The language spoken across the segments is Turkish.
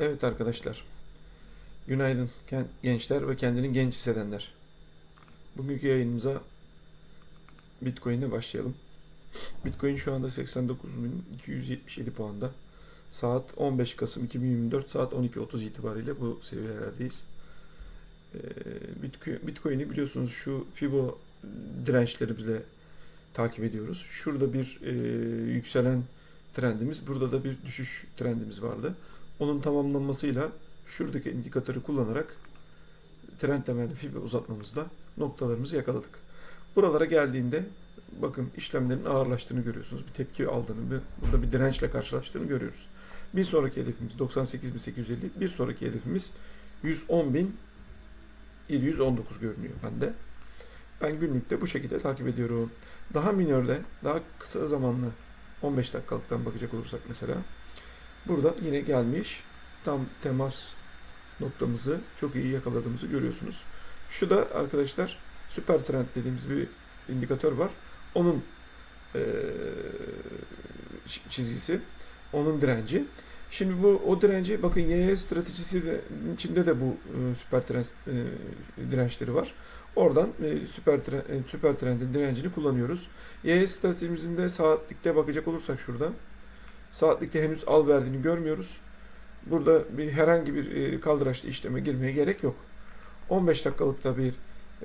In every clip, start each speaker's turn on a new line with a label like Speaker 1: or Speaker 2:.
Speaker 1: Evet arkadaşlar. Günaydın gen- gençler ve kendini genç hissedenler. Bugünkü yayınımıza Bitcoin'e başlayalım. Bitcoin şu anda 89.277 puanda. Saat 15 Kasım 2024 saat 12.30 itibariyle bu seviyelerdeyiz. Ee, Bitcoin- Bitcoin'i biliyorsunuz şu Fibo dirençlerimizle takip ediyoruz. Şurada bir e, yükselen trendimiz, burada da bir düşüş trendimiz vardı. Onun tamamlanmasıyla şuradaki indikatörü kullanarak trend temelli fibe uzatmamızda noktalarımızı yakaladık. Buralara geldiğinde bakın işlemlerin ağırlaştığını görüyorsunuz. Bir tepki aldığını, bir, burada bir dirençle karşılaştığını görüyoruz. Bir sonraki hedefimiz 98.850, bir sonraki hedefimiz 110.719 görünüyor bende. Ben günlükte bu şekilde takip ediyorum. Daha minörde, daha kısa zamanlı 15 dakikalıktan bakacak olursak mesela burada yine gelmiş tam temas noktamızı çok iyi yakaladığımızı görüyorsunuz. Şu da arkadaşlar süper trend dediğimiz bir indikatör var. Onun eee, çizgisi, onun direnci. Şimdi bu o direnci bakın YY stratejisi de içinde de bu e, süper trend e, dirençleri var. Oradan e, süper trend, e, süper trendin direncini kullanıyoruz. YY stratejimizin de saatlikte bakacak olursak şurada saatlikte henüz al verdiğini görmüyoruz. Burada bir herhangi bir e, kaldıraçlı işleme girmeye gerek yok. 15 dakikalıkta bir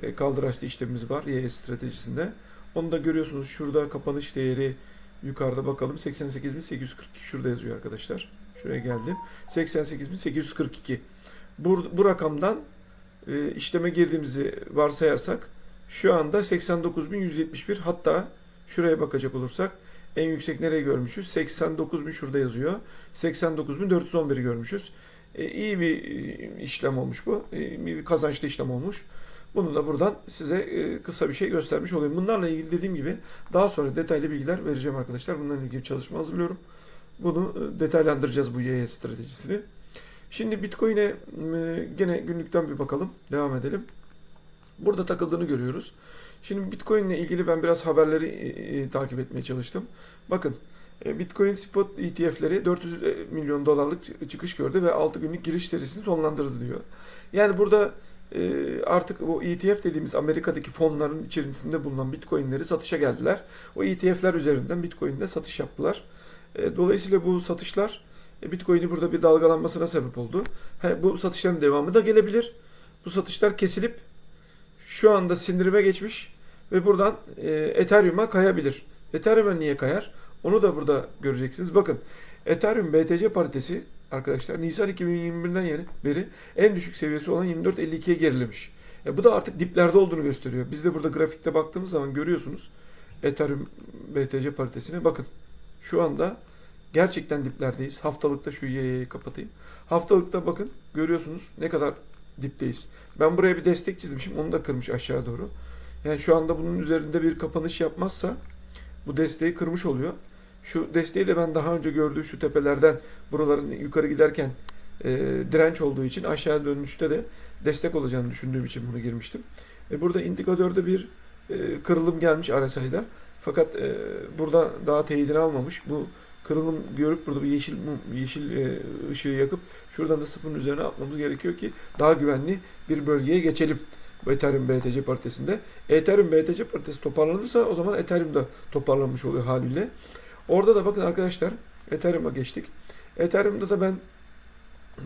Speaker 1: e, kaldıraçlı işlemimiz var YS stratejisinde. Onu da görüyorsunuz şurada kapanış değeri yukarıda bakalım 88.842 şurada yazıyor arkadaşlar. Şuraya geldim. 88.842. Bu, bu rakamdan e, işleme girdiğimizi varsayarsak şu anda 89.171 hatta şuraya bakacak olursak en yüksek nereye görmüşüz? 89.000 şurada yazıyor. 89.411'i görmüşüz. E, iyi bir e, işlem olmuş bu. E, bir kazançlı işlem olmuş. Bunu da buradan size e, kısa bir şey göstermiş olayım. Bunlarla ilgili dediğim gibi daha sonra detaylı bilgiler vereceğim arkadaşlar. Bunlarla ilgili bir çalışma hazırlıyorum. Bunu e, detaylandıracağız bu YY stratejisini. Şimdi Bitcoin'e gene günlükten bir bakalım. Devam edelim. Burada takıldığını görüyoruz. Şimdi Bitcoin ile ilgili ben biraz haberleri e, e, takip etmeye çalıştım. Bakın e, Bitcoin spot ETF'leri 400 milyon dolarlık çıkış gördü ve 6 günlük giriş serisini sonlandırdı diyor. Yani burada e, artık o ETF dediğimiz Amerika'daki fonların içerisinde bulunan Bitcoin'leri satışa geldiler. O ETF'ler üzerinden Bitcoin'de satış yaptılar. E, Dolayısıyla bu satışlar e, Bitcoin'i burada bir dalgalanmasına sebep oldu. He, Bu satışların devamı da gelebilir. Bu satışlar kesilip şu anda sindirime geçmiş ve buradan e, Ethereum'a kayabilir. Ethereum'a niye kayar? Onu da burada göreceksiniz. Bakın Ethereum BTC paritesi arkadaşlar Nisan 2021'den yeni beri en düşük seviyesi olan 24.52'ye gerilemiş. E, bu da artık diplerde olduğunu gösteriyor. Biz de burada grafikte baktığımız zaman görüyorsunuz Ethereum BTC paritesine bakın. Şu anda gerçekten diplerdeyiz. Haftalıkta şu YY'yi kapatayım. Haftalıkta bakın görüyorsunuz ne kadar dipteyiz. Ben buraya bir destek çizmişim. Onu da kırmış aşağı doğru. Yani şu anda bunun üzerinde bir kapanış yapmazsa bu desteği kırmış oluyor. Şu desteği de ben daha önce gördüğü şu tepelerden buraların yukarı giderken e, direnç olduğu için aşağı dönmüşte de destek olacağını düşündüğüm için bunu girmiştim. E, burada indikatörde bir e, kırılım gelmiş RSI'da. Fakat e, burada daha teyidini almamış. Bu kırılım görüp burada bir yeşil mum, yeşil e, ışığı yakıp şuradan da sıfırın üzerine atmamız gerekiyor ki daha güvenli bir bölgeye geçelim. Ethereum BTC paritesinde. Ethereum BTC paritesi toparlanırsa o zaman Ethereum da toparlanmış oluyor haliyle. Orada da bakın arkadaşlar Ethereum'a geçtik. Ethereum'da da ben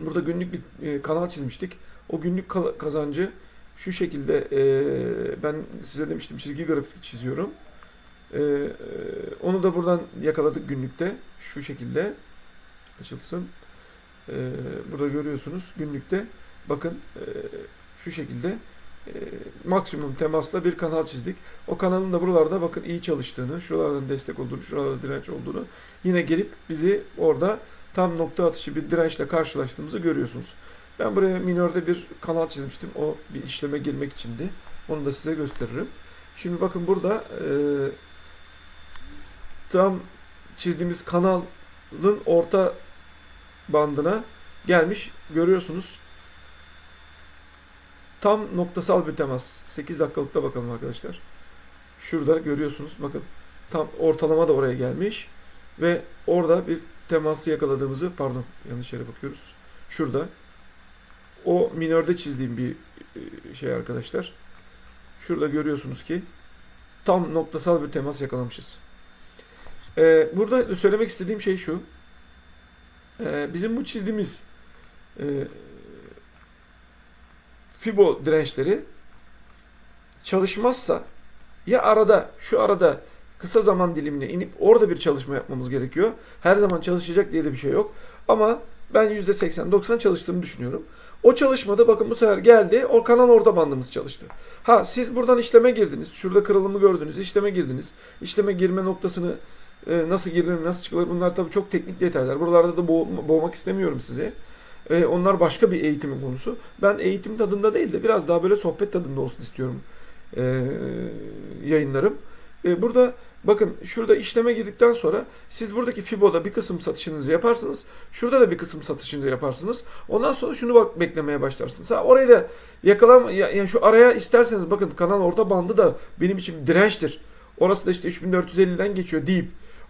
Speaker 1: burada günlük bir e, kanal çizmiştik. O günlük kazancı şu şekilde e, ben size demiştim çizgi grafik çiziyorum. E, e, onu da buradan yakaladık günlükte. Şu şekilde açılsın. E, burada görüyorsunuz günlükte bakın e, şu şekilde e, maksimum temasla bir kanal çizdik. O kanalın da buralarda bakın iyi çalıştığını, şuralardan destek olduğunu, şuralarda direnç olduğunu yine gelip bizi orada tam nokta atışı bir dirençle karşılaştığımızı görüyorsunuz. Ben buraya minörde bir kanal çizmiştim. O bir işleme girmek içindi. Onu da size gösteririm. Şimdi bakın burada e, tam çizdiğimiz kanalın orta bandına gelmiş. Görüyorsunuz. Tam noktasal bir temas. 8 dakikalıkta bakalım arkadaşlar. Şurada görüyorsunuz. Bakın tam ortalama da oraya gelmiş. Ve orada bir teması yakaladığımızı pardon yanlış yere bakıyoruz. Şurada. O minörde çizdiğim bir e, şey arkadaşlar. Şurada görüyorsunuz ki tam noktasal bir temas yakalamışız. Ee, burada söylemek istediğim şey şu. Ee, bizim bu çizdiğimiz e, fibo dirençleri çalışmazsa ya arada şu arada kısa zaman dilimine inip orada bir çalışma yapmamız gerekiyor. Her zaman çalışacak diye de bir şey yok. Ama ben %80-90 çalıştığını düşünüyorum. O çalışmada bakın bu sefer geldi. O kanal orta bandımız çalıştı. Ha siz buradan işleme girdiniz. Şurada kırılımı gördünüz. İşleme girdiniz. İşleme girme noktasını e, nasıl girilir, nasıl çıkılır bunlar tabii çok teknik detaylar. Buralarda da boğ- boğmak istemiyorum size. E, onlar başka bir eğitimin konusu. Ben eğitim tadında değil de biraz daha böyle sohbet tadında olsun istiyorum e, yayınlarım. E, burada bakın şurada işleme girdikten sonra siz buradaki Fibo'da bir kısım satışınızı yaparsınız. Şurada da bir kısım satışınızı yaparsınız. Ondan sonra şunu bak beklemeye başlarsınız. Ha orayı da yakalam ya- yani şu araya isterseniz bakın kanal orta bandı da benim için dirençtir. Orası da işte 3450'den geçiyor deyip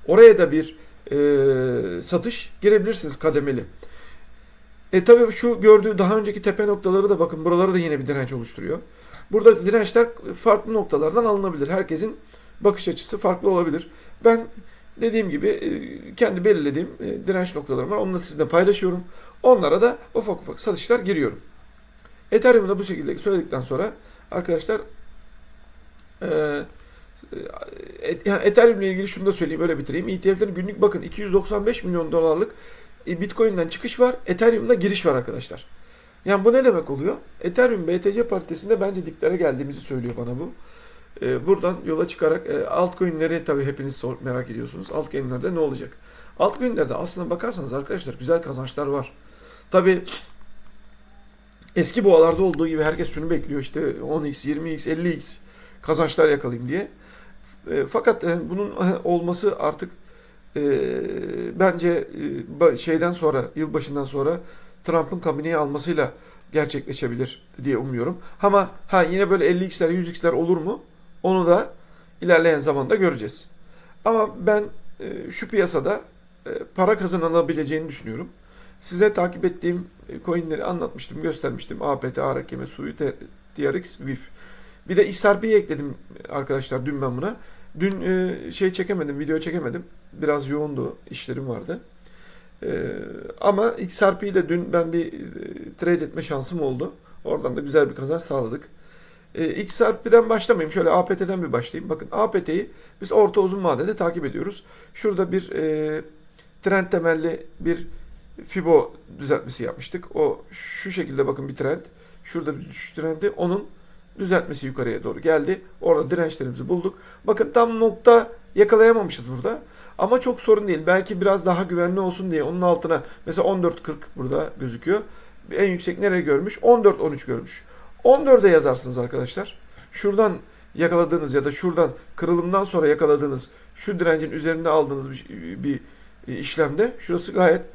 Speaker 1: oraya da bir e, satış girebilirsiniz kademeli. E tabii şu gördüğü daha önceki tepe noktaları da bakın buraları da yine bir direnç oluşturuyor. Burada dirençler farklı noktalardan alınabilir. Herkesin bakış açısı farklı olabilir. Ben dediğim gibi e, kendi belirlediğim e, direnç noktalarım var. Onları sizinle paylaşıyorum. Onlara da ufak ufak satışlar giriyorum. Ethereum'u da bu şekilde söyledikten sonra arkadaşlar e, Ethereum ile ilgili şunu da söyleyeyim öyle bitireyim. ETF'lerin günlük bakın 295 milyon dolarlık e, Bitcoin'den çıkış var. Ethereum'da giriş var arkadaşlar. Yani bu ne demek oluyor? Ethereum BTC paritesinde bence diplere geldiğimizi söylüyor bana bu. Ee, buradan yola çıkarak e, altcoin'leri tabii hepiniz sor, merak ediyorsunuz. Altcoin'lerde ne olacak? Altcoin'lerde aslına bakarsanız arkadaşlar güzel kazançlar var. Tabii eski boğalarda olduğu gibi herkes şunu bekliyor işte 10x, 20x, 50x kazançlar yakalayayım diye. E, fakat e, bunun olması artık e, bence e, şeyden sonra, yılbaşından sonra Trump'ın kabineyi almasıyla gerçekleşebilir diye umuyorum. Ama ha yine böyle 50x'ler, 100x'ler olur mu? Onu da ilerleyen zamanda göreceğiz. Ama ben e, şu piyasada e, para kazanılabileceğini düşünüyorum. Size takip ettiğim e, coinleri anlatmıştım, göstermiştim. APT, ARKM, Suyu, TRX, VIF. Bir de XRP'yi ekledim arkadaşlar dün ben buna. Dün e, şey çekemedim, video çekemedim. Biraz yoğundu, işlerim vardı. Ee, ama XRP'yi de dün ben bir e, trade etme şansım oldu. Oradan da güzel bir kazanç sağladık. Ee, XRP'den başlamayayım. Şöyle APT'den bir başlayayım. Bakın APT'yi biz orta uzun vadede takip ediyoruz. Şurada bir e, trend temelli bir Fibo düzeltmesi yapmıştık. O şu şekilde bakın bir trend. Şurada bir düşüş trendi. Onun düzeltmesi yukarıya doğru geldi. Orada dirençlerimizi bulduk. Bakın tam nokta yakalayamamışız burada. Ama çok sorun değil. Belki biraz daha güvenli olsun diye onun altına mesela 14.40 burada gözüküyor. En yüksek nereye görmüş? 14.13 görmüş. 14'e yazarsınız arkadaşlar. Şuradan yakaladığınız ya da şuradan kırılımdan sonra yakaladığınız şu direncin üzerinde aldığınız bir, bir işlemde şurası gayet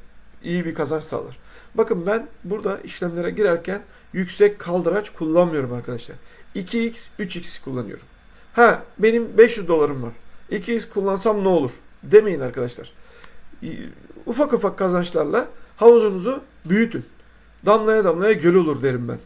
Speaker 1: iyi bir kazanç sağlar. Bakın ben burada işlemlere girerken yüksek kaldıraç kullanmıyorum arkadaşlar. 2x, 3x kullanıyorum. Ha benim 500 dolarım var. 2x kullansam ne olur? Demeyin arkadaşlar. Ufak ufak kazançlarla havuzunuzu büyütün. Damlaya damlaya göl olur derim ben.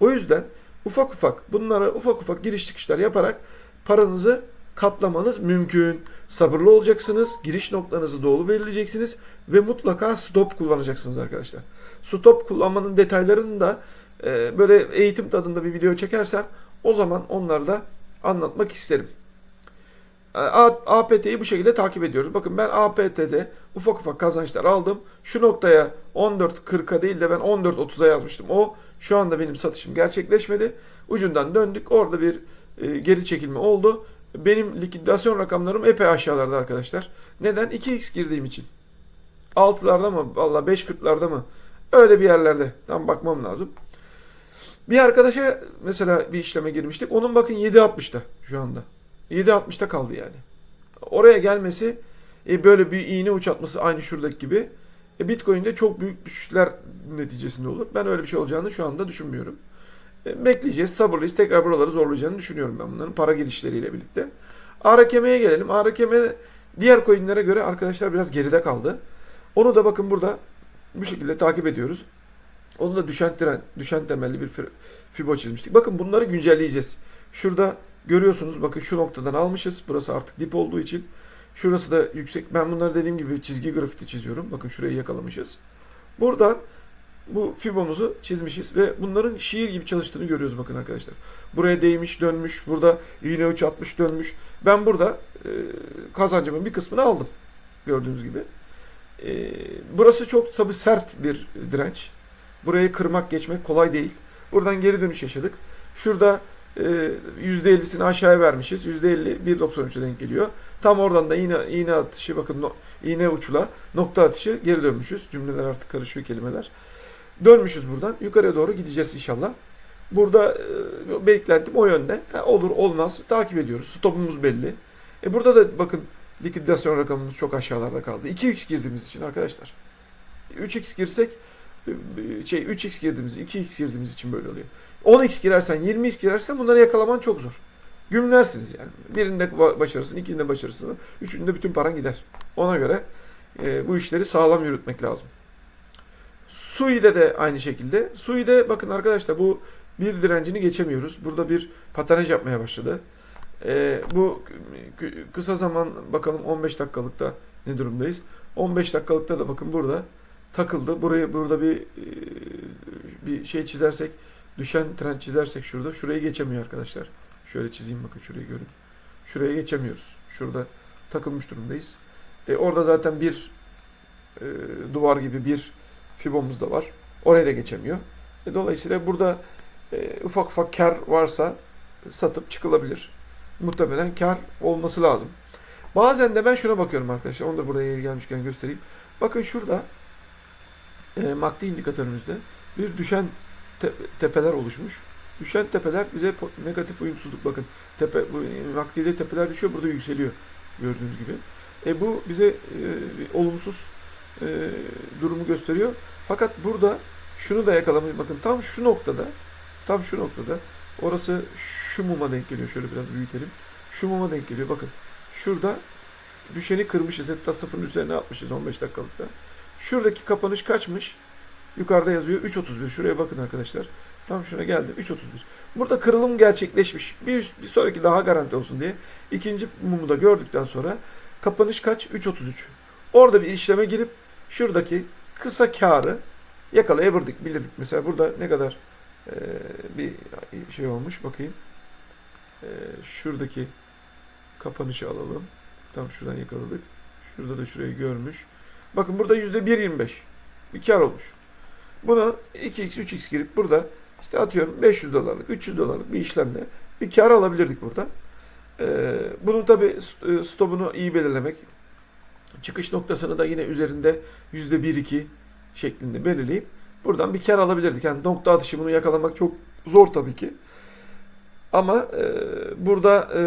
Speaker 1: O yüzden ufak ufak bunlara ufak ufak giriş çıkışlar yaparak paranızı katlamanız mümkün. Sabırlı olacaksınız. Giriş noktanızı doğru belirleyeceksiniz ve mutlaka stop kullanacaksınız arkadaşlar. Stop kullanmanın detaylarını da e, böyle eğitim tadında bir video çekersem o zaman onları da anlatmak isterim. APT'yi bu şekilde takip ediyoruz. Bakın ben APT'de ufak ufak kazançlar aldım. Şu noktaya 14.40'a değil de ben 14.30'a yazmıştım. O şu anda benim satışım gerçekleşmedi. Ucundan döndük. Orada bir e, geri çekilme oldu. Benim likidasyon rakamlarım epey aşağılarda arkadaşlar. Neden? 2x girdiğim için. 6'larda mı? Valla 5.40'larda mı? Öyle bir yerlerde. Tam bakmam lazım. Bir arkadaşa mesela bir işleme girmiştik. Onun bakın 7.60'da şu anda. 7.60'da kaldı yani. Oraya gelmesi e, böyle bir iğne uçatması aynı şuradaki gibi. E, Bitcoin'de çok büyük düşüşler neticesinde olur. Ben öyle bir şey olacağını şu anda düşünmüyorum. Bekleyeceğiz, sabırlıyız. Tekrar buraları zorlayacağını düşünüyorum ben bunların para girişleriyle birlikte. ARKM'ye gelelim. ARKM diğer coinlere göre arkadaşlar biraz geride kaldı. Onu da bakın burada bu şekilde takip ediyoruz. Onu da düşen tren, düşen temelli bir fi- fibo çizmiştik. Bakın bunları güncelleyeceğiz. Şurada görüyorsunuz bakın şu noktadan almışız. Burası artık dip olduğu için. Şurası da yüksek. Ben bunları dediğim gibi çizgi grafiti çiziyorum. Bakın şurayı yakalamışız. Buradan bu fibomuzu çizmişiz ve bunların şiir gibi çalıştığını görüyoruz bakın arkadaşlar. Buraya değmiş, dönmüş. Burada iğne uç atmış, dönmüş. Ben burada e, kazancımın bir kısmını aldım. Gördüğünüz gibi. E, burası çok tabi sert bir direnç. Burayı kırmak, geçmek kolay değil. Buradan geri dönüş yaşadık. Şurada e, %50'sini aşağıya vermişiz. %50 1.93'e denk geliyor. Tam oradan da iğne, iğne atışı bakın no, iğne uçla nokta atışı geri dönmüşüz. Cümleler artık karışıyor kelimeler. Dönmüşüz buradan. Yukarıya doğru gideceğiz inşallah. Burada e, beklentim o yönde. Ha, olur olmaz takip ediyoruz. Stopumuz belli. E burada da bakın likidasyon rakamımız çok aşağılarda kaldı. 2x girdiğimiz için arkadaşlar. 3x girsek e, şey 3x girdiğimiz, 2x girdiğimiz için böyle oluyor. 10x girersen, 20x girersen bunları yakalaman çok zor. Gümlersiniz yani. Birinde ba- başarısın, ikinde başarısın, üçünde bütün paran gider. Ona göre e, bu işleri sağlam yürütmek lazım. Sui'de de aynı şekilde. Sui'de bakın arkadaşlar bu bir direncini geçemiyoruz. Burada bir patinaj yapmaya başladı. E, bu kı- kısa zaman bakalım 15 dakikalıkta ne durumdayız. 15 dakikalıkta da bakın burada takıldı. Burayı burada bir e, bir şey çizersek düşen trend çizersek şurada şurayı geçemiyor arkadaşlar. Şöyle çizeyim bakın şurayı görün. Şuraya geçemiyoruz. Şurada takılmış durumdayız. E, orada zaten bir e, duvar gibi bir fibomuz da var. Oraya da geçemiyor. E, dolayısıyla burada e, ufak ufak kar varsa satıp çıkılabilir. Muhtemelen kar olması lazım. Bazen de ben şuna bakıyorum arkadaşlar. Onu da buraya gelmişken göstereyim. Bakın şurada e, MACD indikatörümüzde bir düşen te- tepeler oluşmuş. Düşen tepeler bize negatif uyumsuzluk bakın. Tepe bu MACD'de tepeler düşüyor, burada yükseliyor gördüğünüz gibi. E bu bize e, olumsuz e, durumu gösteriyor. Fakat burada şunu da yakalamayı bakın tam şu noktada tam şu noktada orası şu muma denk geliyor. Şöyle biraz büyütelim. Şu muma denk geliyor. Bakın şurada düşeni kırmışız. Hatta sıfırın üzerine atmışız 15 dakikalıkta. Şuradaki kapanış kaçmış? Yukarıda yazıyor 3.31. Şuraya bakın arkadaşlar. Tam şuna geldim 3.31. Burada kırılım gerçekleşmiş. Bir, bir sonraki daha garanti olsun diye ikinci mumu da gördükten sonra kapanış kaç? 3.33. Orada bir işleme girip şuradaki kısa karı yakalayabilirdik, bilirdik. Mesela burada ne kadar e, bir şey olmuş bakayım. E, şuradaki kapanışı alalım. Tam şuradan yakaladık. Şurada da şurayı görmüş. Bakın burada %1.25 bir kar olmuş. Buna 2x, 3x girip burada işte atıyorum 500 dolarlık, 300 dolarlık bir işlemle bir kar alabilirdik burada. Ee, bunun tabi stopunu iyi belirlemek, çıkış noktasını da yine üzerinde %1-2 şeklinde belirleyip buradan bir kar alabilirdik. Yani nokta atışı bunu yakalamak çok zor tabii ki. Ama e, burada e,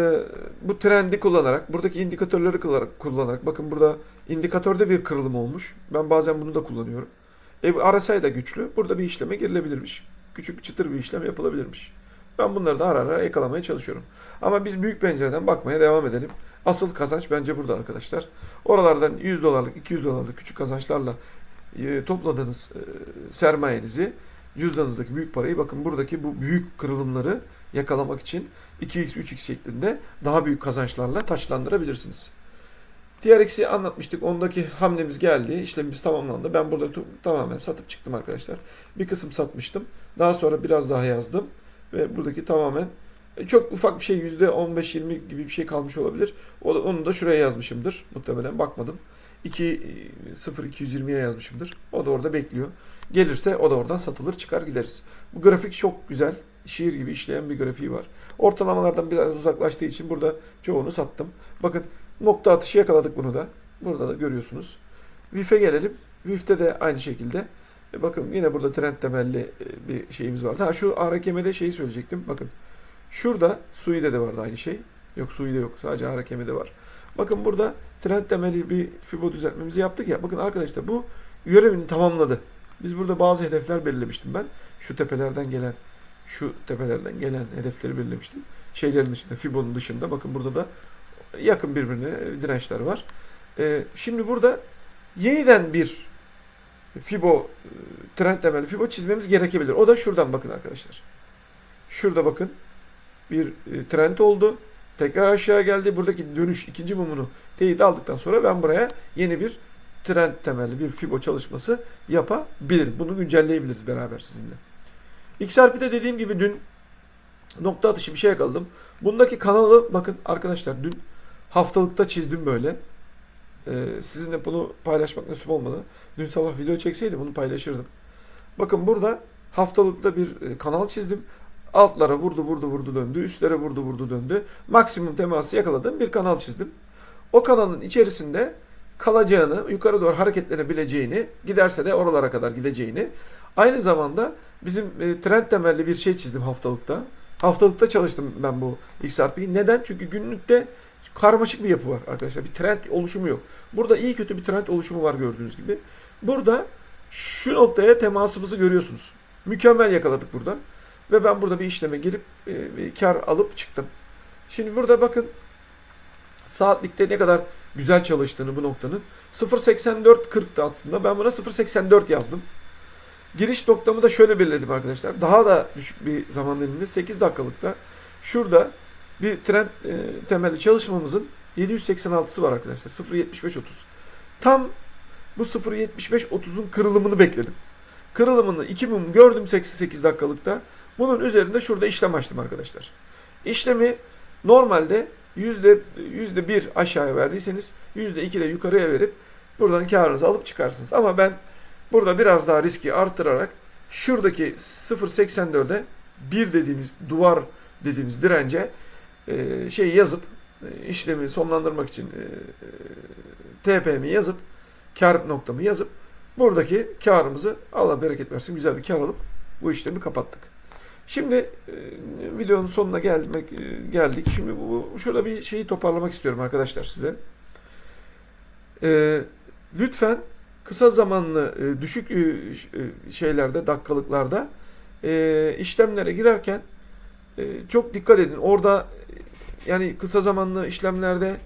Speaker 1: bu trendi kullanarak, buradaki indikatörleri kullanarak, bakın burada indikatörde bir kırılım olmuş. Ben bazen bunu da kullanıyorum. E, RSI da güçlü. Burada bir işleme girilebilirmiş. Küçük çıtır bir işlem yapılabilirmiş. Ben bunları da ara ara yakalamaya çalışıyorum. Ama biz büyük pencereden bakmaya devam edelim. Asıl kazanç bence burada arkadaşlar. Oralardan 100 dolarlık, 200 dolarlık küçük kazançlarla e, topladığınız e, sermayenizi, cüzdanınızdaki büyük parayı bakın buradaki bu büyük kırılımları yakalamak için 2x, 3x şeklinde daha büyük kazançlarla taçlandırabilirsiniz. TRX'i anlatmıştık. Ondaki hamlemiz geldi. İşlemimiz tamamlandı. Ben burada tamamen satıp çıktım arkadaşlar. Bir kısım satmıştım. Daha sonra biraz daha yazdım. Ve buradaki tamamen e, çok ufak bir şey %15-20 gibi bir şey kalmış olabilir. Onu da şuraya yazmışımdır. Muhtemelen bakmadım. 2 0 220'ye yazmışımdır. O da orada bekliyor. Gelirse o da oradan satılır çıkar gideriz. Bu grafik çok güzel. Şiir gibi işleyen bir grafiği var. Ortalamalardan biraz uzaklaştığı için burada çoğunu sattım. Bakın nokta atışı yakaladık bunu da. Burada da görüyorsunuz. VIF'e gelelim. VIF'te de aynı şekilde. E bakın yine burada trend temelli e, bir şeyimiz var. Ha şu ARKM'de şeyi söyleyecektim. Bakın şurada Sui'de de vardı aynı şey. Yok Sui'de yok. Sadece ARKM'de var. Bakın burada trend temelli bir FIBO düzeltmemizi yaptık ya. Bakın arkadaşlar bu görevini tamamladı. Biz burada bazı hedefler belirlemiştim ben. Şu tepelerden gelen şu tepelerden gelen hedefleri belirlemiştim. Şeylerin dışında, FIBO'nun dışında bakın burada da yakın birbirine dirençler var. Ee, şimdi burada yeniden bir Fibo e, trend temelli Fibo çizmemiz gerekebilir. O da şuradan bakın arkadaşlar. Şurada bakın. Bir e, trend oldu. Tekrar aşağı geldi. Buradaki dönüş ikinci mumunu teyit aldıktan sonra ben buraya yeni bir trend temelli bir Fibo çalışması yapabilirim. Bunu güncelleyebiliriz beraber sizinle. XRP'de dediğim gibi dün nokta atışı bir şey yakaladım. Bundaki kanalı bakın arkadaşlar dün haftalıkta çizdim böyle. Ee, sizinle bunu paylaşmak nasip olmadı. Dün sabah video çekseydim bunu paylaşırdım. Bakın burada haftalıkta bir e, kanal çizdim. Altlara vurdu vurdu vurdu döndü. Üstlere vurdu vurdu döndü. Maksimum teması yakaladığım bir kanal çizdim. O kanalın içerisinde kalacağını, yukarı doğru hareketlenebileceğini, giderse de oralara kadar gideceğini, aynı zamanda bizim e, trend temelli bir şey çizdim haftalıkta. Haftalıkta çalıştım ben bu XRP'yi. Neden? Çünkü günlükte karmaşık bir yapı var arkadaşlar. Bir trend oluşumu yok. Burada iyi kötü bir trend oluşumu var gördüğünüz gibi. Burada şu noktaya temasımızı görüyorsunuz. Mükemmel yakaladık burada. Ve ben burada bir işleme girip e, bir kar alıp çıktım. Şimdi burada bakın saatlikte ne kadar güzel çalıştığını bu noktanın. 0.84.40'tı aslında. Ben buna 0.84 yazdım. Giriş noktamı da şöyle belirledim arkadaşlar. Daha da düşük bir zaman diliminde 8 dakikalıkta şurada bir trend e, temelli çalışmamızın 786'sı var arkadaşlar. 0.75.30. Tam bu 0.75.30'un kırılımını bekledim. Kırılımını 2 mum gördüm 88 dakikalıkta. Bunun üzerinde şurada işlem açtım arkadaşlar. İşlemi normalde yüzde yüzde bir aşağıya verdiyseniz yüzde iki de yukarıya verip buradan karınızı alıp çıkarsınız. Ama ben burada biraz daha riski arttırarak şuradaki 0.84'e 1 dediğimiz duvar dediğimiz dirence e, şeyi yazıp e, işlemi sonlandırmak için e, e, TP'mi yazıp kar noktamı yazıp buradaki karımızı Allah bereket versin güzel bir kar alıp bu işlemi kapattık. Şimdi videonun sonuna gelmek geldik. Şimdi bu, bu- şurada bir şeyi toparlamak istiyorum arkadaşlar size. Lütfen kısa zamanlı düşük şeylerde dakikalıklarda işlemlere girerken e, çok dikkat edin. Orada e, yani kısa zamanlı işlemlerde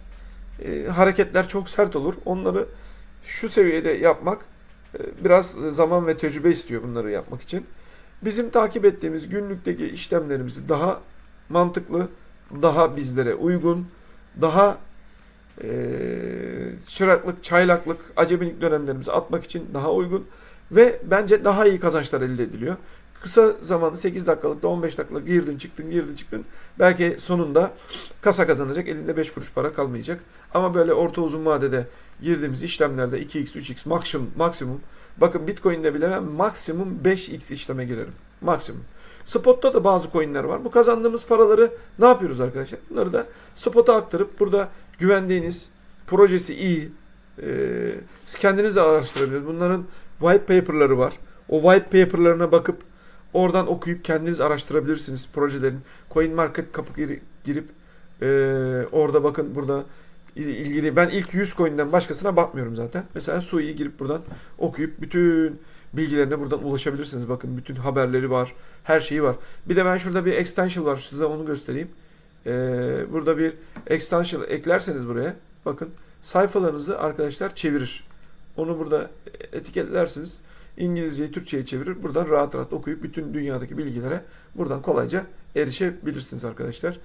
Speaker 1: e, hareketler çok sert olur. Onları şu seviyede yapmak e, biraz zaman ve tecrübe istiyor bunları yapmak için. Bizim takip ettiğimiz günlükteki işlemlerimizi daha mantıklı, daha bizlere uygun, daha e, çıraklık, çaylaklık, acemilik dönemlerimizi atmak için daha uygun ve bence daha iyi kazançlar elde ediliyor. Kısa zamanda 8 dakikalıkta 15 dakikalık girdin çıktın girdin çıktın. Belki sonunda kasa kazanacak elinde 5 kuruş para kalmayacak. Ama böyle orta uzun vadede girdiğimiz işlemlerde 2x 3x maksimum maksimum bakın Bitcoin'de bile ben maksimum 5x işleme girerim. Maksimum. Spot'ta da bazı coin'ler var. Bu kazandığımız paraları ne yapıyoruz arkadaşlar? Bunları da spot'a aktarıp burada güvendiğiniz projesi iyi e, kendiniz de araştırabilirsiniz. Bunların white paper'ları var. O white paper'larına bakıp oradan okuyup kendiniz araştırabilirsiniz projelerin. Coin Market kapı giri- girip e, orada bakın burada il- ilgili ben ilk 100 coin'den başkasına bakmıyorum zaten. Mesela Sui'yi girip buradan okuyup bütün bilgilerine buradan ulaşabilirsiniz. Bakın bütün haberleri var. Her şeyi var. Bir de ben şurada bir extension var. Size onu göstereyim. Ee, burada bir extension eklerseniz buraya bakın sayfalarınızı arkadaşlar çevirir. Onu burada etiketlersiniz. İngilizceyi Türkçe'ye çevirir. Buradan rahat rahat okuyup bütün dünyadaki bilgilere buradan kolayca erişebilirsiniz arkadaşlar.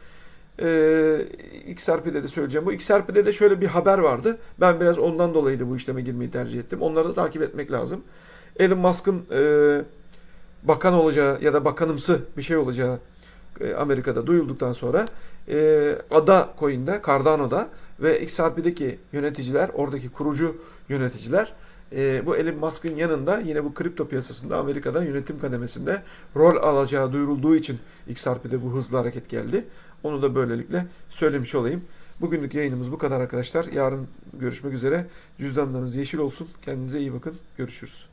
Speaker 1: Ee, XRP'de de söyleyeceğim. Bu XRP'de de şöyle bir haber vardı. Ben biraz ondan dolayı da bu işleme girmeyi tercih ettim. Onları da takip etmek lazım. Elon Musk'ın e, bakan olacağı ya da bakanımsı bir şey olacağı e, Amerika'da duyulduktan sonra e, Ada Coin'de, Cardano'da ve XRP'deki yöneticiler, oradaki kurucu yöneticiler e, bu Elon Musk'ın yanında yine bu kripto piyasasında Amerika'da yönetim kademesinde rol alacağı duyurulduğu için XRP'de bu hızlı hareket geldi. Onu da böylelikle söylemiş olayım. Bugünlük yayınımız bu kadar arkadaşlar. Yarın görüşmek üzere. Cüzdanlarınız yeşil olsun. Kendinize iyi bakın. Görüşürüz.